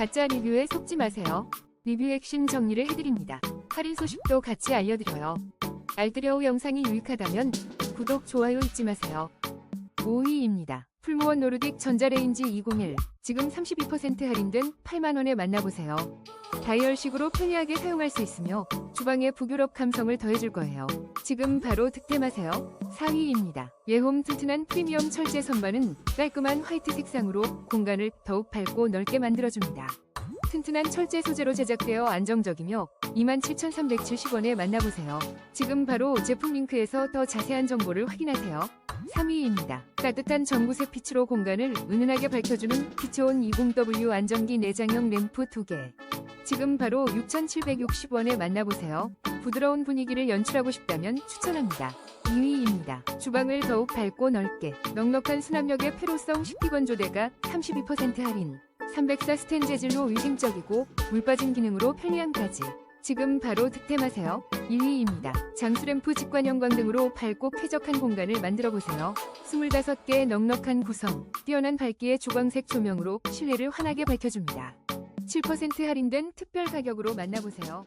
가짜 리뷰에 속지 마세요. 리뷰 핵심 정리를 해드립니다. 할인 소식도 같이 알려드려요. 알뜰여우 영상이 유익하다면 구독, 좋아요 잊지 마세요. 5위입니다. 풀무원 노르딕 전자레인지 201 지금 32% 할인된 8만원에 만나보세요. 다이얼식으로 편리하게 사용할 수 있으며 주방의 북유럽 감성을 더해줄 거예요. 지금 바로 득템하세요. 4위입니다. 예홈 튼튼한 프리미엄 철제 선반은 깔끔한 화이트 색상으로 공간을 더욱 밝고 넓게 만들어줍니다. 튼튼한 철제 소재로 제작되어 안정적이며 27,370원에 만나보세요. 지금 바로 제품 링크에서 더 자세한 정보를 확인하세요. 3위입니다. 따뜻한 전구색 빛으로 공간을 은은하게 밝혀주는 피치온 20W 안정기 내장형 램프 2개. 지금 바로 6,760원에 만나보세요. 부드러운 분위기를 연출하고 싶다면 추천합니다. 2위입니다. 주방을 더욱 밝고 넓게 넉넉한 수납력의 페로성 식기 건조대가 32% 할인 304 스텐 재질로 위생적이고 물 빠진 기능으로 편리함까지 지금 바로 득템하세요. 1위입니다. 장수램프 직관 형광 등으로 밝고 쾌적한 공간을 만들어 보세요. 25개의 넉넉한 구성, 뛰어난 밝기의 주광색 조명으로 실내를 환하게 밝혀줍니다. 7% 할인된 특별 가격으로 만나보세요.